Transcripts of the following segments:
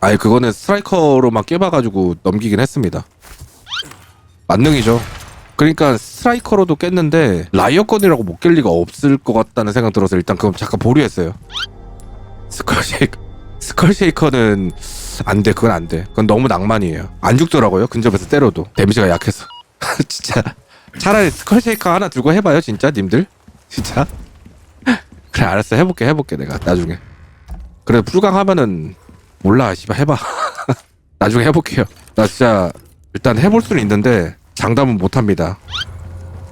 아니 그거는 스트라이커로만 깨봐가지고 넘기긴 했습니다. 만능이죠. 그러니까 스트라이커로도 깼는데 라이어건이라고 못 깰 리가 없을 것 같다는 생각 들어서 일단 그럼 잠깐 보류했어요. 스컬 쉐이커 스컬 쉐이커는 안 돼. 그건 안 돼. 그건 너무 낭만이에요. 안 죽더라고요. 근접에서 때려도 데미지가 약해서. 진짜 차라리 스컬 쉐이커 하나 들고 해봐요. 진짜 님들. 진짜. 그래 알았어 해볼게 해볼게 내가 나중에. 그래 불강 하면은 몰라 씨발 해봐. 나중에 해볼게요. 나 진짜 일단 해볼 수는 있는데 장담은 못합니다.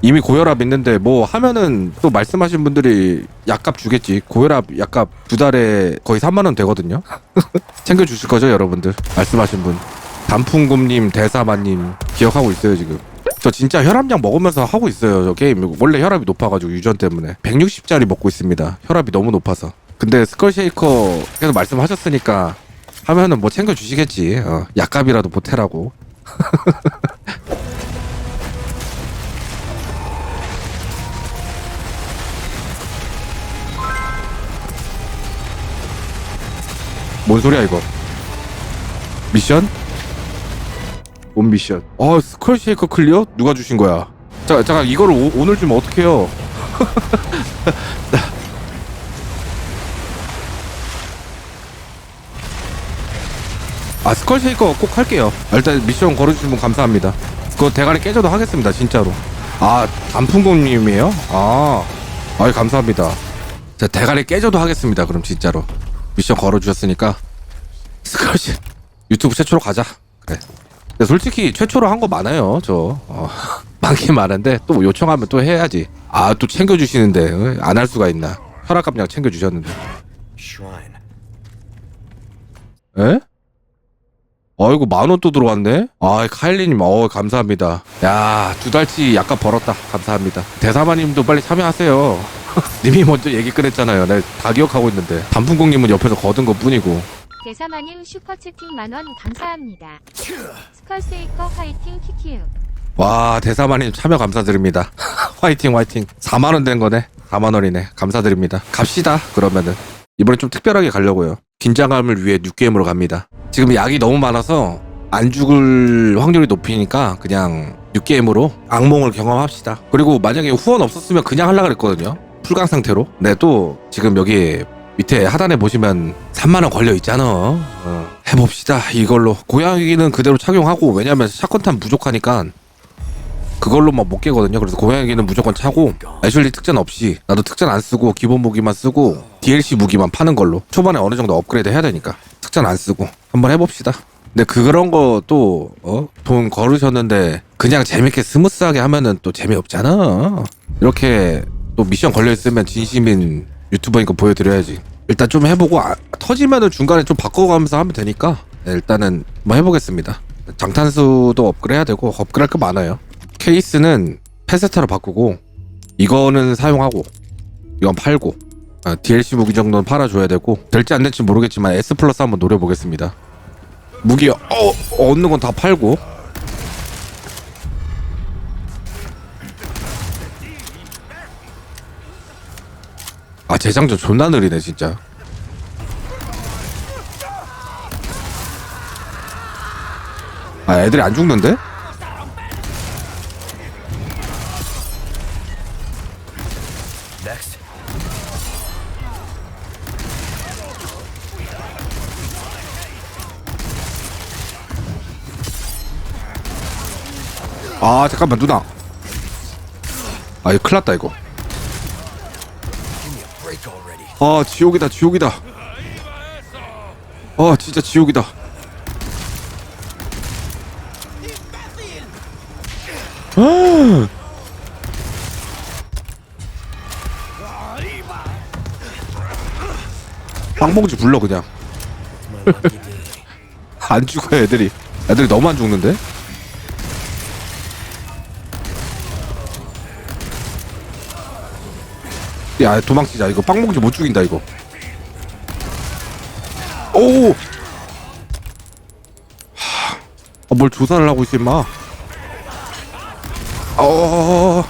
이미 고혈압 있는데 뭐 하면은 또 말씀하신 분들이 약값 주겠지. 고혈압 약값 두 달에 거의 3만 원 되거든요. 챙겨 주실 거죠, 여러분들? 말씀하신 분. 단풍곰님, 대사마님 기억하고 있어요 지금. 저 진짜 혈압약 먹으면서 하고 있어요. 저 게임 원래 혈압이 높아가지고 유전 때문에 160짜리 먹고 있습니다. 혈압이 너무 높아서. 근데 스컬 쉐이커 계속 말씀하셨으니까 하면은 뭐 챙겨 주시겠지. 어, 약값이라도 보태라고. 뭔 소리야 이거? 미션? 뭔 미션? 어 스컬 쉐이커 클리어? 누가 주신 거야? 자, 잠깐 이거를 오, 오늘 주면 어떡해요? 아 스컬 쉐이커 꼭 할게요. 일단 미션 걸어주신 분 감사합니다. 그거 대가리 깨져도 하겠습니다 진짜로. 아 단풍곰님이에요? 아, 아이 감사합니다. 자 대가리 깨져도 하겠습니다. 그럼 진짜로 미션 걸어주셨으니까 스컬 쉐 유튜브 최초로 가자. 그래. 근데 솔직히 최초로 한 거 많아요. 저 어, 많긴 많은데 또 요청하면 또 해야지. 아 또 챙겨주시는데 안 할 수가 있나? 혈압값량 챙겨주셨는데. 에? 아이고 만원 또 들어왔네. 아 카일리님 어 감사합니다. 야 두 달치 약간 벌었다. 감사합니다. 대사마님도 빨리 참여하세요. 님이 먼저 얘기 꺼냈잖아요. 내가 다 기억하고 있는데 단풍공님은 옆에서 거둔 것 뿐이고. 대사마님 슈퍼채팅 만원 감사합니다. 스컬세이커 화이팅 키키우. 와 대사마님 참여 감사드립니다. 화이팅 화이팅. 4만 원 된 거네. 4만 원이네. 감사드립니다. 갑시다. 그러면은 이번에 좀 특별하게 가려고요. 긴장감을 위해 뉴게임으로 갑니다. 지금 약이 너무 많아서 안 죽을 확률이 높으니까 그냥 뉴게임으로 악몽을 경험합시다. 그리고 만약에 후원 없었으면 그냥 하려고 그랬거든요. 풀강 상태로. 네, 또 지금 여기 밑에 하단에 보시면 3만 원 걸려 있잖아. 어, 해봅시다. 이걸로 고양이는 그대로 착용하고 왜냐면 샷건탄 부족하니까 그걸로만 못 깨거든요. 그래서 고양이는 무조건 차고 애슐리 특전 없이 나도 특전 안 쓰고 기본 무기만 쓰고 DLC 무기만 파는 걸로 초반에 어느 정도 업그레이드 해야 되니까 특전 안 쓰고 한번 해봅시다. 근데 그런 거또 어? 돈 걸으셨는데 그냥 재밌게 스무스하게 하면은 또 재미없잖아. 이렇게 또 미션 걸려 있으면 진심인 유튜버니까 보여드려야지. 일단 좀 해보고 아, 터지면은 중간에 좀 바꿔가면서 하면 되니까 네, 일단은 뭐 해보겠습니다. 장탄수도 업그레이드 해야 되고 업그레이드 할거 많아요. 케이스는 페세타로 바꾸고 이거는 사용하고 이건 팔고 아, DLC 무기 정도는 팔아줘야 되고 될지 안 될지 모르겠지만 S 플러스 한번 노려보겠습니다. 무기 어, 얻는 건 다 팔고 아 재장전 존나 느리네 진짜. 아 애들이 안 죽는데? 아 잠깐만 누나 아 이거 큰일났다 이거. 아 지옥이다 지옥이다 아 진짜 지옥이다 아. 빵봉지 불러 그냥. 안 죽어 애들이 애들이 너무 안 죽는데 야 도망치자. 이거 빵봉지 못 죽인다 이거. 오! 하, 아, 뭘 조사를 하고 있어 임마. 어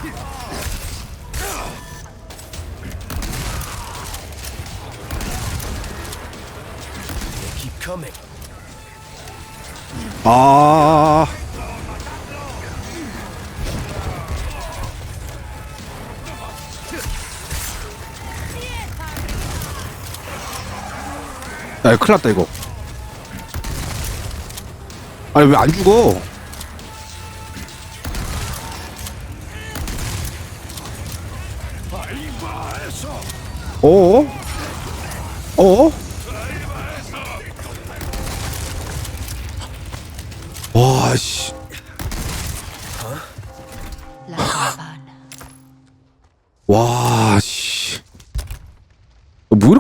They 야, 큰일 났다, 이거. 아니, 왜 안 죽어? 어어? 어어? 와, 씨.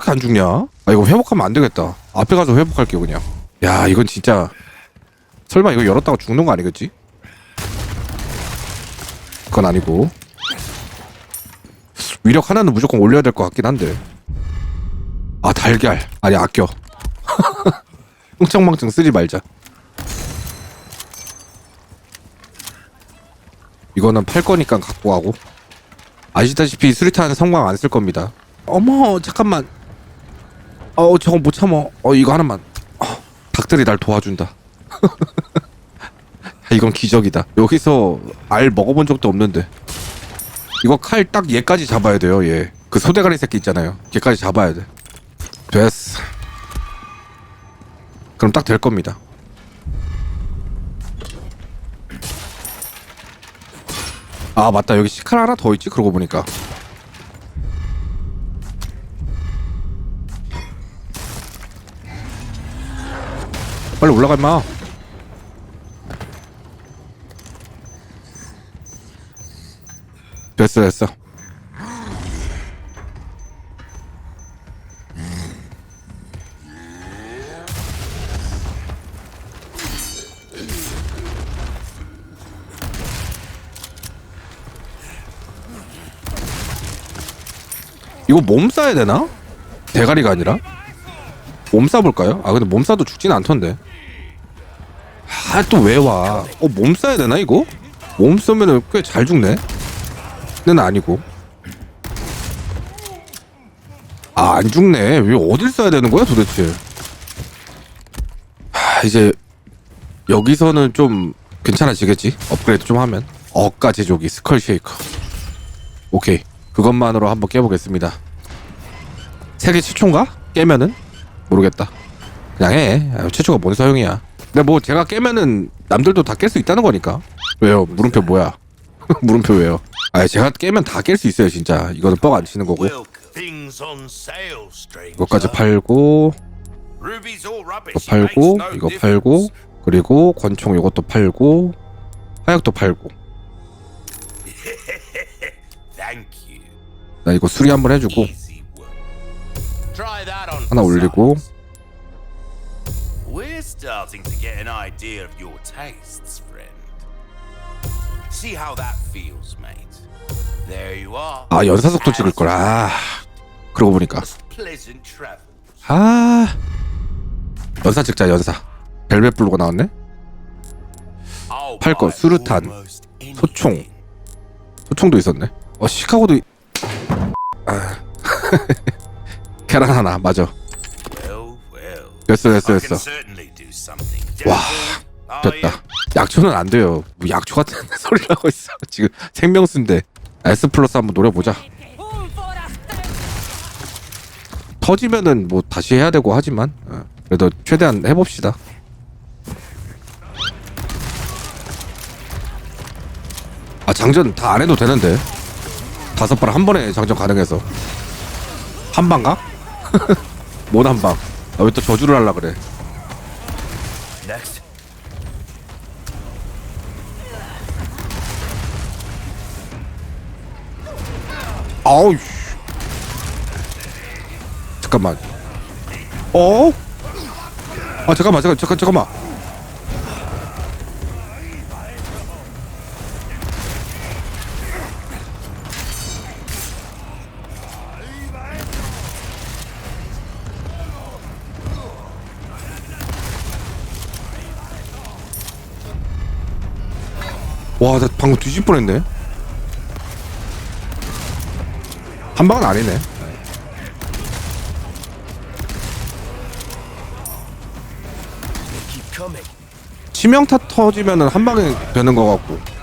이렇게 안 죽냐? 아, 이거 회복하면 안 되겠다. 앞에 가서 회복할게요, 그냥. 야, 이건 진짜. 설마 이거 열었다가 죽는 거 아니겠지? 그건 아니고. 위력 하나는 무조건 올려야 될 것 같긴 한데. 아, 달걀. 아니, 아껴. 흥청망청 쓰지 말자. 이거는 팔 거니까 갖고 가고. 아시다시피 수리탄 성광 안 쓸 겁니다. 어머 잠깐만. 어 저거 못 참어. 어 이거 하나만. 어, 닭들이 날 도와준다. 야, 이건 기적이다. 여기서 알 먹어본 적도 없는데. 이거 칼 딱 얘까지 잡아야 돼요. 얘. 그 소대가리 새끼 있잖아요. 걔까지 잡아야 돼. 됐어. 그럼 딱 될 겁니다. 아 맞다 여기 시칼 하나 더 있지 그러고 보니까 빨리 올라가 임마 됐어 됐어 이거 몸 싸야 되나? 대가리가 아니라? 몸 싸 볼까요? 아 근데 몸 싸도 죽진 않던데 아 또 왜 와? 어 몸 싸야 되나 이거? 몸 쏘면은 꽤 잘 죽네? 는 아니고 아 안 죽네 왜 어딜 써야 되는 거야 도대체 하 이제 여기서는 좀 괜찮아지겠지 업그레이드 좀 하면 어까 제조기 스컬 쉐이커 오케이 그것만으로 한번 깨보겠습니다 세계 최초인가? 깨면은? 모르겠다. 그냥 해. 아유, 최초가 뭔 소용이야. 근데 뭐 제가 깨면은 남들도 다 깰 수 있다는 거니까. 왜요? 물음표 뭐야? 물음표 왜요? 아 제가 깨면 다 깰 수 있어요 진짜. 이거는 뻑 안 치는 거고. 이것까지 팔고 이거. 팔고 이거. 팔고 그리고 권총 이것도 팔고 화약도 팔고. 나 이거 수리 한번 해주고 하나 올리고 size. We're starting to get an idea of your tastes, friend. See how that feels, mate. There you are. 아 연사 속도 찍을 걸 아 그러고 보니까 Pleasant. 아 연사 찍자 연사 벨벳 블루가 나왔네 I'll 팔 거, buy 수류탄, almost 소총. anything. 소총도 있었네 어 시카고도 이- 아 계란 하나 맞아. 됐어 됐어 됐어. 와? 됐다 약초는 안 돼요 뭐 약초 같은 소리를 하고 있어 지금 생명수인데 S 플러스 한번 노려보자 터지면은 뭐 다시 해야 되고 하지만 어, 그래도 최대한 해봅시다 아 장전 다 안 해도 되는데 다섯 발 한 번에 장전 가능해서 한 방가? 뭔 한방 아, 왜 또 저주를 하려 그래 Next. 아우 씨. 잠깐만. 어? 아 잠깐만 잠깐 잠깐 잠깐만. 와, 나 방금 뒤질 뻔했네. 한 방은 아니네. 치명타 터지면은 한 방에 되는 거 같고.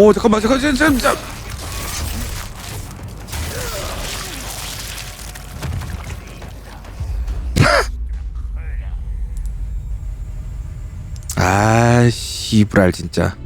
오 잠깐만 잠깐 잠깐 잠깐. 아 씨브랄 진짜.